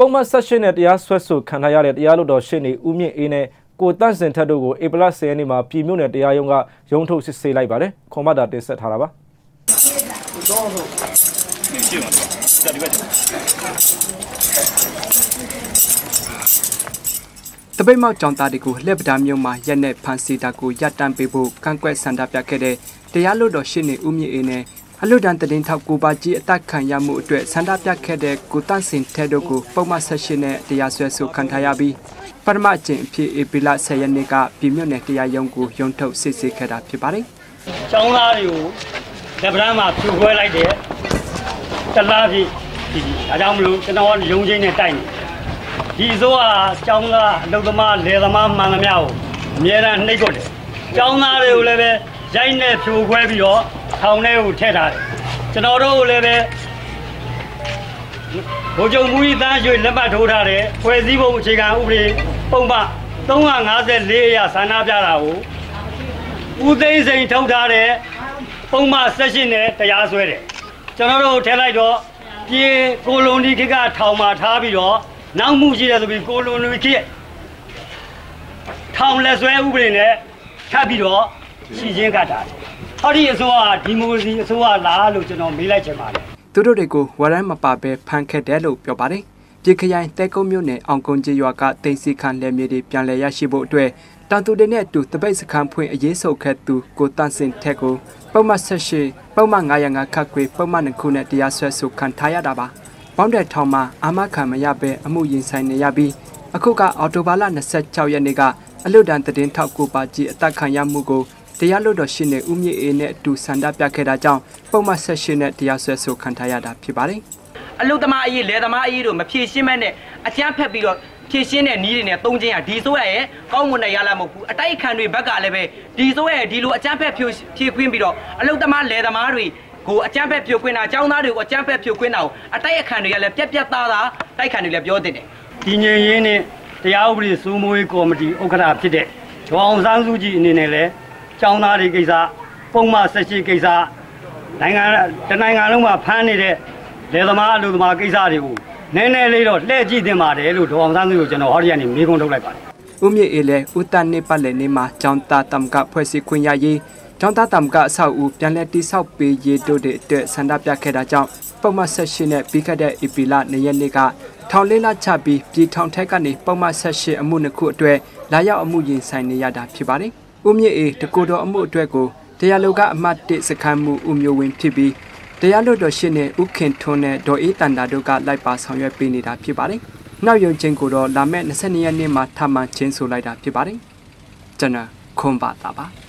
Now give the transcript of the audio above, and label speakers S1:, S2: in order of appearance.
S1: ပုံမှန်ဆက်ရှင်နဲ့တရားစွဲဆိုခံထားရတဲ့တရားလွှတ်တော်ရှေ့နေဦးမြင့်အေးနဲ့ကိုတန့်စင်ထက်တို့ကိုဧပြီလ10ရက်နေ့မှာပြည်မြို့နယ်တရားရုံးကရုံးထုတ်စစ်ဆေးလိုက်ပါတယ်ခွန်မတာတင်ဆက်ထားတာပါ
S2: တပိတ်မောက်ကြောင်သားတွေကိုလက်ပဒါမြို့မှာရက်နဲ့ဖန်စီတာကိုရပ်တန့်ပေးဖို့ကန့်ကွက်ဆန္ဒပြခဲ့တဲ့တရားလွတ်တော်ရှင်းနေဦးမြင့်အေးနဲ့ အလွတ်တန်းတရင်ထောက်ကိုပါကြီးအသက်ခံရမှုအတွက်ဆန္ဒပြခဲ့တဲ့ကိုတန့်စင်ထဲတို့ကိုပုံမှန်ဆက်ရှင်နဲ့တရားစွဲဆိုခံထားရပြီးပထမအကျင့်အဖြစ်ဧပြီလ10ရက်နေ့ကပြည်မြို့နယ်တရားရုံးကိုရုံးထုတ်စစ်ဆေးခဲ့တာဖြစ်ပါတယ်။
S3: ကျောင်းသားတွေကိုလက်ဗရန်မှာဖြူခွဲလိုက်တယ်။တလားပြီဒီအဲကြောင့်မလို့ကျွန်တော်ရုံချင်းနဲ့တိုက်နေ။ဒီအစိုးရကျောင်းသားအလုပ်သမားလယ်သမားမှန်သမျှကိုအများအားနှိပ်ကွက်တယ်။ကျောင်းသားတွေကိုလည်းပဲ ရိုက်နဲ့ဖြူခွဲပြီးတော့ထောင်ထဲကိုထည့်ထားတယ်။ကျွန်တော်တို့ကိုလည်းပဲဘိုးချုပ်မူကြီးတန်းရွှေလက်မှတ်ထိုးထားတဲ့ဖွဲ့စည်းပုံအခြေခံဥပဒေပုံမှန်354အရဆန္ဒပြတာကိုဦးသိန်းစိန်ထုတ်ထားတဲ့ပုံမှန်ဆက်ရှင်နဲ့တရားစွဲတယ်ကျွန်တော်တို့ထည့်လိုက်တော့ပြေကိုလိုနီခေတ်ကထောင်မှာထားပြီးတော့နောက်မှုရှိတယ်ဆိုပြီးကိုလိုနီခေတ်ထောင်လက်စွဲဥပဒေနဲ့ထပ်ပြီးတော့ ရှင်းချင်းကတ်တာတယ်ဟောဒီအစိုးရဒီမိုကရေစီအစိုးရလားလို့ကျွန်တော်မေးလိုက်ချင်ပါတယ်
S2: သူတို့တွေကိုဝရမ်းမပါဘဲဖမ်းခဲ့တယ်လို့ပြောပါတယ်ပြည်ခရိုင်တဲကုန်းမြို့နယ်အောင်ကုန်းကျေးရွာကတိန်စီခန်လက်မြေတွေပြန်လည်ရရှိဖို့အတွက်တန်တူတွေနဲ့အတူတပိတ်စခန်းဖွင့်အရေးဆုပ်ခဲ့သူကိုတန့်စင်ထက်ကိုပုံမှန်ဆက်ရှိပုံမှန်905ခတ်ခွေပုံမှန်2ခုနဲ့တရားစွဲဆိုခံထားရတာပါပေါင်းတဲ့ထောင်မှာအာမခံမရဘဲအမှုရင်ဆိုင်နေရပြီးအခုကအော်တိုဘာလ26ရက်နေ့ကအလွတ်တန်းတည်င်းထောက်ကိုပါကြီးအသက်ခံရမှုကို တရားလွတ်တော်ရှင်နဲ့ဦးမြင့်အေးနဲ့အတူဆန္ဒပြခဲ့တာကြောင့်ပုံမှန်ဆက်ရှိနဲ့တရားစွဲဆိုခံထားရတာဖြစ်ပါတယ်
S4: အလုသမားအရေးလယ်သမားအရေးတို့မဖြေရှင်းမဲ့နဲ့အကျန်းဖက်ပြီးတော့ဖြေရှင်းတဲ့နီးတွေနဲ့သုံးချင်းဟာဒီဆိုရရဲ့ကောင်းမွန်တဲ့ရလာမဟုတ်ဘူးအတိုက်အခံတွေဘက်ကလည်းပဲဒီဆိုရရဲ့ဒီလိုအကျန်းဖက်ဖြိုဖြေခွင်းပြီးတော့အလုသမားလယ်သမားတွေကိုအကျန်းဖက်ဖြိုခွင်းတာအကြောင်းသားတွေကိုအကျန်းဖက်ဖြိုခွင်းတာကိုအတိုက်အခံတွေကလည်းပြက်ပြက်သားသားတိုက်ခံတွေလည်းပြောတင်တယ်
S3: ဒီငြိမ်ရင်းနဲ့တရားဥပဒေစိုးမိုးရေးကော်မတီဥက္ကဋ္ဌဖြစ်တဲ့ဒေါအောင်ဆန်းစုကြည်အနေနဲ့လည်း ကျောင်းသားတွေကိစ္စပုံမှန်ဆက်ရှိကိစ္စနိုင်ငံတနိုင်ငံလုံးမှာဖမ်းနေတဲ့လယ်သမားအလုပ်သမားကိစ္စတွေကိုနည်းနည်းလေးတော့လှည့်ကြည့်သင့်ပါတယ်လို့ဒေါအောင်ဆန်းစုကြည်ကိုကျွန်တော်ဟောဒီကနေမေးခွန်းထုတ်လိုက်ပါတယ်
S2: ဦးမြင့်အေးလည်းဦးတန်နေပတ်လည်နေမှာကျောင်းသားတမ်ကဖွဲ့စည်းခွင့်ရရေးကျောင်းသားတမ်ကအဆောက်အဦပြန်လည်တိဆောက်ပေးရေးတို့တဲ့အတွက်ဆန္ဒပြခဲ့တာကြောင့်ပုံမှန်ဆက်ရှိနဲ့ပြီးခဲ့တဲ့ EP လ2ရက်နေ့ကထောင်လေးလချပြီးပြည်ထောင်ထက်ကနေပုံမှန်ဆက်ရှိအမှုနှစ်ခုအတွက်လာရောက်အမှုရင်ဆိုင်နေရတာဖြစ်ပါတယ်။ ဦးမြင့်အေးတကူတော်အမှုအတွက်ကိုတရားလုံကအမှတ်1စခန်းမှုဦးမျိုးဝင်းဖြစ်ပြီးတရားလွတ်တော်ရှင်နဲ့ဥခင်ထွန်းနဲ့ဒေါ်အေးတန်တာတို့ကလိုက်ပါဆောင်ရွက်ပေးနေတာဖြစ်ပါတယ်။နောက်ရုံချင်းကိုတော့လာမယ့်22ရက်နေ့မှာထပ်မံချင်းဆိုလိုက်တာဖြစ်ပါတယ်။ကျွန်တော်ခွန်ပါတာပါ။